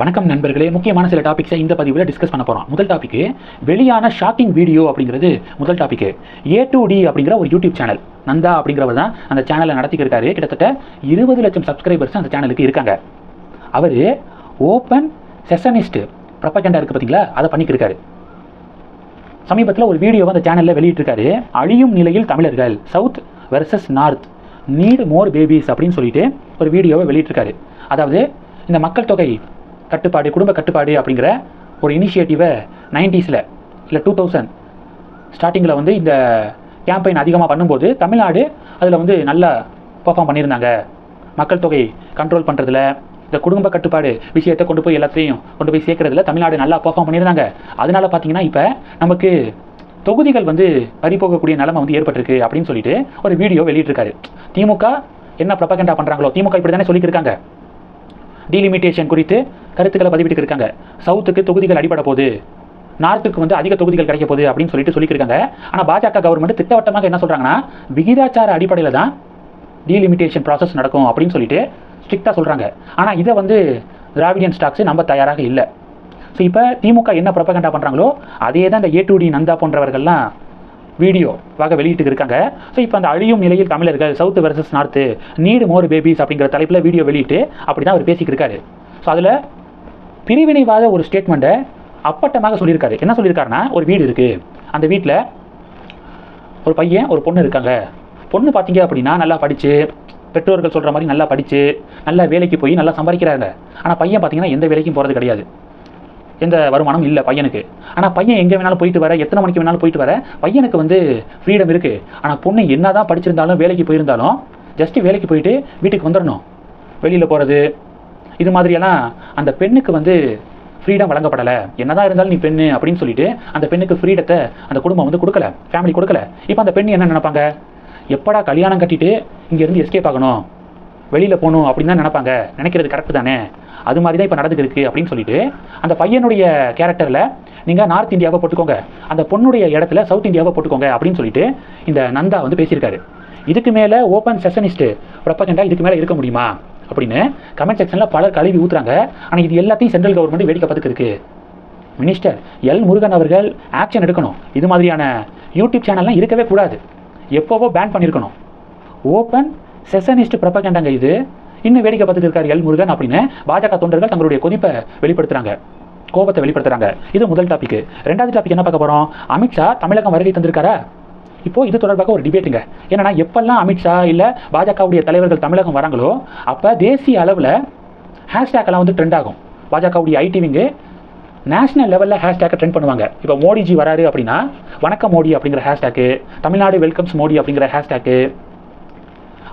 வணக்கம் நண்பர்களே. முக்கியமான சில டாபிக்ஸை இந்த பதிவில் டிஸ்கஸ் பண்ண போகிறோம் முதல் டாபிக் வெளியான ஷாக்கிங் வீடியோ அப்படிங்கிறது முதல் டாபிக் ஏ டு டி அப்படிங்கிற ஒரு யூடியூப் சேனல் நந்தா அப்படிங்கிறவர் தான் அந்த சேனலை நடத்திக்கிருக்காரு கிட்டத்தட்ட இருபது லட்சம் சப்ஸ்கிரைபர்ஸ் அந்த சேனலுக்கு இருக்காங்க. அவர் ஓப்பன் செஷனிஸ்ட் ப்ரப்பகண்டா இருக்குது பார்த்தீங்களா அதை பண்ணிக்கிருக்காரு சமீபத்தில் ஒரு வீடியோவை அந்த சேனலில் வெளியிட்டிருக்காரு. அழியும் நிலையில் தமிழர்கள் south versus north need more babies அப்படின்னு சொல்லிட்டு ஒரு வீடியோவை வெளியிட்டிருக்காரு. அதாவது இந்த மக்கள் தொகை கட்டுப்பாடு குடும்ப கட்டுப்பாடு அப்படிங்கிற ஒரு இனிஷியேட்டிவை நைன்டிஸில் இல்லை டூ தௌசண்ட் ஸ்டார்டிங்கில் வந்து இந்த கேம்பெயின் அதிகமாக பண்ணும்போது தமிழ்நாடு அதில் வந்து நல்லா பெர்ஃபார்ம் பண்ணியிருந்தாங்க. மக்கள் தொகை கண்ட்ரோல் பண்ணுறதுல இந்த குடும்ப கட்டுப்பாடு விஷயத்தை கொண்டு போய் எல்லாத்தையும் கொண்டு போய் சேர்க்குறதுல தமிழ்நாடு நல்லா பெர்ஃபார்ம் பண்ணியிருந்தாங்க. அதனால் பார்த்தீங்கன்னா இப்போ நமக்கு தொகுதிகள் வந்து பறிபோகக்கூடிய நிலைமை வந்து ஏற்பட்டிருக்கு அப்படின்னு சொல்லிட்டு ஒரு வீடியோ வெளியிட்டிருக்காரு. திமுக என்ன ப்ரப்பகண்டா பண்ணுறாங்களோ திமுக இப்படி தானே சொல்லியிருக்காங்க டீலிமிட்டேஷன் குறித்து கருத்துக்களை பதிவிட்டு இருக்காங்க சவுத்துக்கு தொகுதிகள் அடிபட போகுது. நார்த்துக்கு வந்து அதிக தொகுதிகள் கிடைக்க போகுது அப்படின்னு சொல்லிட்டு சொல்லியிருக்காங்க ஆனால் பாஜக கவர்மெண்ட் திட்டவட்டமாக என்ன சொல்கிறாங்கன்னா விகிதாச்சார அடிப்படையில் தான் டீலிமிட்டேஷன் ப்ராசஸ் நடக்கும் அப்படின்னு சொல்லிட்டு ஸ்ட்ரிக்டாக சொல்கிறாங்க ஆனால் இதை வந்து திராவிடியன் ஸ்டாக்ஸ் நம்ம தயாராக இல்லை. ஸோ இப்போ திமுக என்ன ப்ரொபகண்டா பண்ணுறாங்களோ அதே தான் இந்த ஏ டு டி நந்தா போன்றவர்கள்லாம் வீடியோ வாக வெளியிட்டு இருக்காங்க. ஸோ இப்போ அந்த அழியும் நிலையில் தமிழர்கள் south versus north need more babies அப்படிங்கிற தலைப்பில் வீடியோ வெளியிட்டு அப்படி தான் அவர் பேசிக்கிருக்காரு ஸோ அதில் பிரிவினைவாத ஒரு ஸ்டேட்மெண்ட்டை அப்பட்டமாக சொல்லியிருக்காரு. என்ன சொல்லியிருக்காருன்னா ஒரு வீடு இருக்குது அந்த வீட்டில் ஒரு பையன் ஒரு பொண்ணு இருக்காங்க. பொண்ணு பார்த்தீங்க அப்படின்னா நல்லா படித்து பெற்றோர்கள் சொல்கிற மாதிரி நல்லா படித்து நல்லா வேலைக்கு போய் நல்லா சம்பாதிக்கிறாங்க. ஆனால் பையன் பார்த்தீங்கன்னா எந்த வேலைக்கும் போகிறது கிடையாது. எந்த வருமானம் இல்லை பையனுக்கு. ஆனால் பையன் எங்கே வேணாலும் போயிட்டு வர எத்தனை மணிக்கு வேணாலும் போயிட்டு வர பையனுக்கு வந்து ஃப்ரீடம் இருக்குது ஆனால் பொண்ணு என்ன தான் படிச்சிருந்தாலும் வேலைக்கு போயிருந்தாலும் ஜஸ்ட் வேலைக்கு போயிட்டு வீட்டுக்கு வந்துடணும் வெளியில் போகிறது இது மாதிரியெல்லாம் அந்த பெண்ணுக்கு வந்து ஃப்ரீடம் வழங்கப்படலை. என்னதான் இருந்தாலும் நீ பெண்ணு அப்படின்னு சொல்லிட்டு அந்த பெண்ணுக்கு ஃப்ரீடத்தை அந்த குடும்பம் வந்து கொடுக்கல ஃபேமிலி கொடுக்கல. இப்போ அந்த பெண் என்ன நினைப்பாங்க? எப்படா கல்யாணம் கட்டிட்டு இங்கேருந்து எஸ்கேப் ஆகணும்? வெளியில் போகணும் அப்படின்னு தான் நினைப்பாங்க. நினைக்கிறது கரெக்டு தானே? அது மாதிரி தான் இப்போ நடந்துக்கு இருக்குது அப்படின்னு சொல்லிட்டு அந்த பையனுடைய கேரக்டரில் நீங்கள் நார்த் இந்தியாவை போட்டுக்கோங்க. அந்த பொண்ணுடைய இடத்துல சவுத் இந்தியாவை போட்டுக்கோங்க அப்படின்னு சொல்லிட்டு இந்த நந்தா வந்து பேசியிருக்காரு. இதுக்கு மேலே ஓப்பன் செஷனிஸ்ட்டு ப்ரப்பகண்டா இதுக்கு மேலே இருக்க முடியுமா? அப்படின்னு கமெண்ட் செக்ஷனில் பலர் கழுவி ஊத்துறாங்க. ஆனால் இது எல்லாத்தையும் சென்ட்ரல் கவர்மெண்ட் வேடிக்கை பார்த்துக்கு மினிஸ்டர் எல் முருகன் அவர்கள் ஆக்ஷன் எடுக்கணும். இது மாதிரியான யூடியூப் சேனல்லாம் இருக்கவே கூடாது. எப்போவோ பேன் பண்ணியிருக்கணும் ஓப்பன் செசனிஸ்ட் ப்ரப்பகண்டாங்க இது. இன்னும் வேடிக்கை பார்த்துட்டு இருக்காரு எல் முருகன் அப்படின்னு பாஜக தொண்டர்கள் தங்களுடைய கொதிப்பை வெளிப்படுத்துறாங்க. கோபத்தை வெளிப்படுத்துறாங்க. இது முதல் டாபிக் ரெண்டாவது டாபிக் என்ன பார்க்க போகிறோம் அமித்ஷா தமிழகம் வருகை தந்திருக்காரா? இப்போ இது தொடர்பாக ஒரு டிபேட்டுங்க என்னன்னா எப்பெல்லாம் அமித்ஷா இல்லை பாஜகவுடைய தலைவர்கள் தமிழகம் வராங்களோ அப்போ தேசிய அளவில் ஹேஷ்டேக்கெல்லாம் வந்து ட்ரெண்ட் ஆகும். பாஜகவுடைய ஐடிவிங்கு நேஷனல் லெவலில் ஹேஷ்டேக்கை ட்ரெண்ட் பண்ணுவாங்க. இப்போ மோடிஜி வராரு அப்படின்னா வணக்கம் மோடி அப்படிங்கிற ஹேஷ்டேக்கு தமிழ்நாடு வெல்கம்ஸ் மோடி அப்படிங்கிற ஹேஷ்டேக்கு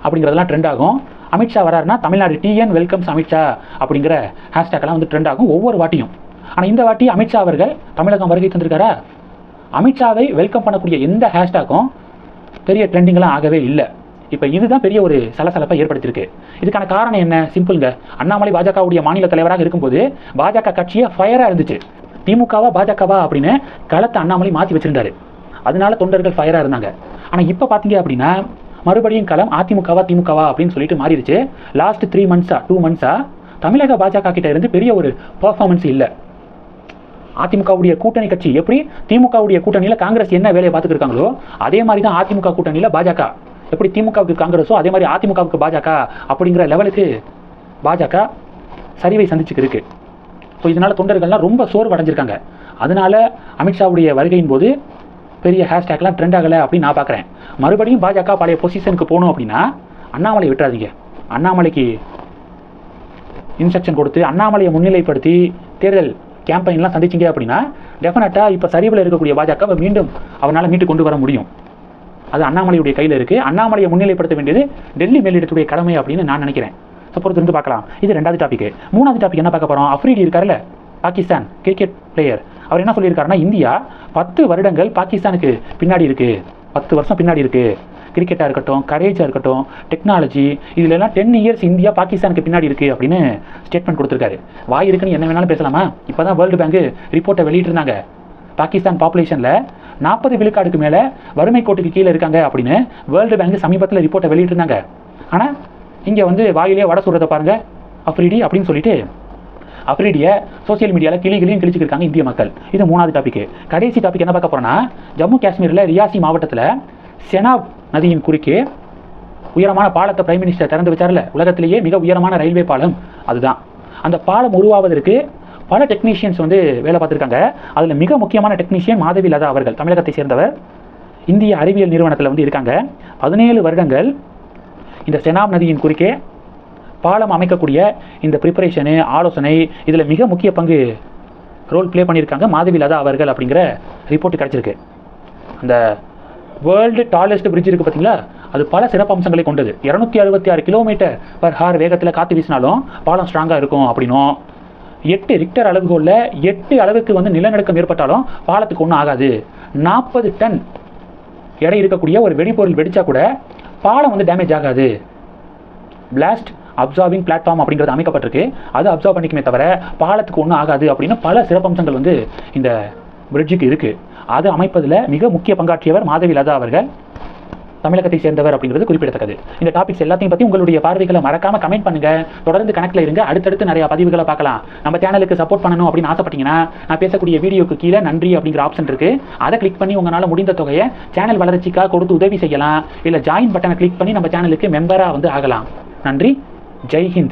அப்படிங்கிறதெல்லாம் ட்ரெண்ட் ஆகும். அமித்ஷா வராருன்னா தமிழ்நாடு டிஎன் வெல்கம்ஸ் அமித்ஷா அப்படிங்கிற ஹேஷ்டேக்கெல்லாம் வந்து ட்ரெண்ட் ஆகும் ஒவ்வொரு வாட்டியும். ஆனால் இந்த வாட்டி அமித்ஷா அவர்கள் தமிழகம் வருகை தந்திருக்காரா? அமித்ஷாவை வெல்கம் பண்ணக்கூடிய எந்த ஹேஷ்டேக்கும் பெரிய ட்ரெண்டிங்லாம் ஆகவே இல்லை. இப்போ இதுதான் பெரிய ஒரு சலசலப்பை ஏற்படுத்தியிருக்கு. இதுக்கான காரணம் என்ன? சிம்பிளுங்க அண்ணாமலை பாஜகவுடைய மாநில தலைவராக இருக்கும்போது பாஜக கட்சியை ஃபயராக இருந்துச்சு. திமுகவா பாஜகவா அப்படின்னு களத்தை அண்ணாமலை மாற்றி வச்சிருந்தாரு. அதனால தொண்டர்கள் ஃபயராக இருந்தாங்க. ஆனால் இப்போ பார்த்தீங்க அப்படின்னா மறுபடியும் களம் அதிமுகவா திமுகவா அப்படின்னு சொல்லிட்டு மாறிடுச்சு. லாஸ்ட் த்ரீ மந்த்ஸா டூ மந்த்ஸா தமிழக பாஜக கிட்ட இருந்து பெரிய ஒரு பர்ஃபார்மன்ஸ் இல்லை. அதிமுகவுடைய கூட்டணி கட்சி எப்படி? திமுகவுடைய கூட்டணியில் காங்கிரஸ் என்ன வேலையை பார்த்துருக்காங்களோ அதே மாதிரி தான் அதிமுக கூட்டணியில் பாஜக. எப்படி திமுகவுக்கு காங்கிரஸோ அதே மாதிரி அதிமுகவுக்கு பாஜக அப்படிங்கிற லெவலுக்கு பாஜக சரிவை சந்திச்சுக்கு இருக்கு. ஸோ இதனால் தொண்டர்கள்லாம் ரொம்ப சோர்வு அடைஞ்சிருக்காங்க அதனால அமித்ஷாவுடைய வருகையின் போது பெரிய ஹேஷ்டேக்லாம் ட்ரெண்ட் ஆகலை அப்படின்னு நான் பார்க்குறேன். மறுபடியும் பாஜக பழைய பொசிஷனுக்கு போகணும் அப்படின்னா அண்ணாமலை விட்டுறாதீங்க. அண்ணாமலைக்கு இன்ஸ்ட்ரக்ஷன் கொடுத்து அண்ணாமலையை முன்னிலைப்படுத்தி தேர்தல் கேம்பெயின்லாம் சந்திச்சிங்க அப்படின்னா டெஃபினட்டாக இப்போ சரிவில் இருக்கக்கூடிய பாஜகவை மீண்டும் அவனால் மீட்டு கொண்டு வர முடியும். அது அண்ணாமலையுடைய கையில் இருக்குது அண்ணாமலையை முன்னிலைப்படுத்த வேண்டியது டெல்லி மேலிடத்துடைய கடமை அப்படின்னு நான் நினைக்கிறேன். ஸோ இருந்து பார்க்கலாம். இது ரெண்டாவது டாபிக் மூணாவது டாபிக் என்ன பார்க்க போகிறோம் அஃப்ரீடி இருக்காருல்ல? பாகிஸ்தான் கிரிக்கெட் பிளேயர் அவர் என்ன சொல்லியிருக்காருன்னா இந்தியா பத்து வருடங்கள் பாகிஸ்தானுக்கு பின்னாடி இருக்குது பத்து வருஷம் பின்னாடி இருக்குது கிரிக்கெட்டாக இருக்கட்டும் கரேஜாக இருக்கட்டும் டெக்னாலஜி இதுலலாம் டென் இயர்ஸ் இந்தியா பாகிஸ்தானுக்கு பின்னாடி இருக்குது அப்படின்னு ஸ்டேட்மெண்ட் கொடுத்துருக்காரு. வாய் இருக்குன்னு என்ன வேணாலும் பேசலாமா? இப்போ தான் வேர்ல்டு பேங்க் ரிப்போர்ட்டை வெளியிட்டிருந்தாங்க. பாகிஸ்தான் பாப்புலேஷனில் நாற்பது விழுக்காடுக்கு மேலே வறுமை கோட்டுக்கு கீழே இருக்காங்க அப்படின்னு வேர்ல்டு பேங்க் சமீபத்தில் ரிப்போர்ட்டை வெளியிட்டிருந்தாங்க. ஆனால் இங்கே வந்து வாயிலே வடை சுடுறதை பாருங்க அஃப்ரிடி அப்படின்னு சொல்லிட்டு அப்ரீடியை சோஷியல் மீடியாவில் கிளி கிளியும் கிழிச்சிருக்காங்க இந்திய மக்கள். இது மூணாவது டாபிக் கடைசி டாபிக் என்ன பார்க்க போறோம்னா ஜம்மு காஷ்மீரில் ரியாசி மாவட்டத்தில் செனாப் நதியின் குறுக்கே உயரமான பாலத்தை பிரைம் மினிஸ்டர் திறந்து வச்சார்ல. உலகத்திலேயே மிக உயரமான ரயில்வே பாலம் அதுதான். அந்த பாலம் உருவாவதற்கு பல டெக்னீஷியன்ஸ் வந்து வேலை பார்த்துருக்காங்க. அதில் மிக முக்கியமான டெக்னீஷியன் மாதவி லதா அவர்கள் தமிழகத்தை சேர்ந்தவர். இந்திய அறிவியல் நிறுவனத்தில் வந்து இருக்காங்க. பதினேழு வருடங்கள் இந்த செனாப் நதியின் குறுக்கே பாலம் அமைக்கக்கூடிய இந்த ப்ரிப்பரேஷனு ஆலோசனை இதில் மிக முக்கிய பங்கு ரோல் ப்ளே பண்ணியிருக்காங்க மாதவி லதா அவர்கள் அப்படிங்கிற ரிப்போர்ட் கிடச்சிருக்கு. அந்த வேர்ல்டு டாலஸ்ட் பிரிட்ஜ் இருக்குது பார்த்தீங்களா அது பல சிறப்பம்சங்களை கொண்டது. இரநூத்தி அறுபத்தி ஆறு கிலோமீட்டர் பர் ஹார் வேகத்தில் காற்று வீசினாலும் பாலம் ஸ்ட்ராங்காக இருக்கும் அப்படின்னும். எட்டு ரிக்டர் அளவுகோலில் எட்டு அளவுக்கு வந்து நிலநடுக்கம் ஏற்பட்டாலும் பாலத்துக்கு ஒன்றும் ஆகாது. நாற்பது டன் எடை இருக்கக்கூடிய ஒரு வெடிபொருள் வெடித்தா கூட பாலம் வந்து டேமேஜ் ஆகாது. பிளாஸ்ட் அப்சார்பிங் பிளாட்ஃபார்ம் அப்படிங்கிறது அமைக்கப்பட்டிருக்கு. அது அப்சர்வ் பண்ணிக்குமே தவிர பாலத்துக்கு ஒன்றும் ஆகாது அப்படின்னு பல சிறப்பம்சங்கள் வந்து இந்த பிரிட்ஜுக்கு இருக்குது அது அமைப்பதில் மிக முக்கிய பங்காற்றியவர் மாதவி லதா அவர்கள். தமிழகத்தை சேர்ந்தவர் அப்படிங்கிறது குறிப்பிடத்தக்கது. இந்த டாபிக்ஸ் எல்லாத்தையும் பற்றி உங்களுடைய பார்வைகளை மறக்காம கமெண்ட் பண்ணுங்க. தொடர்ந்து கணக்கில் இருங்க. அடுத்தடுத்து நிறைய பதிவுகளை பார்க்கலாம். நம்ம சேனலுக்கு சப்போர்ட் பண்ணணும் அப்படின்னு ஆசைப்பட்டீங்கன்னா நான் பேசக்கூடிய வீடியோக்கு கீழே நன்றி அப்படிங்கிற ஆப்ஷன் இருக்கு. அதை கிளிக் பண்ணி உங்களால் முடிந்த தொகையை சேனல் வளர்ச்சிக்காக கொடுத்து உதவி செய்யலாம். இல்லை ஜாயின் பட்டனை கிளிக் பண்ணி நம்ம சேனலுக்கு மெம்பராக வந்து ஆகலாம். நன்றி. जय हिंद।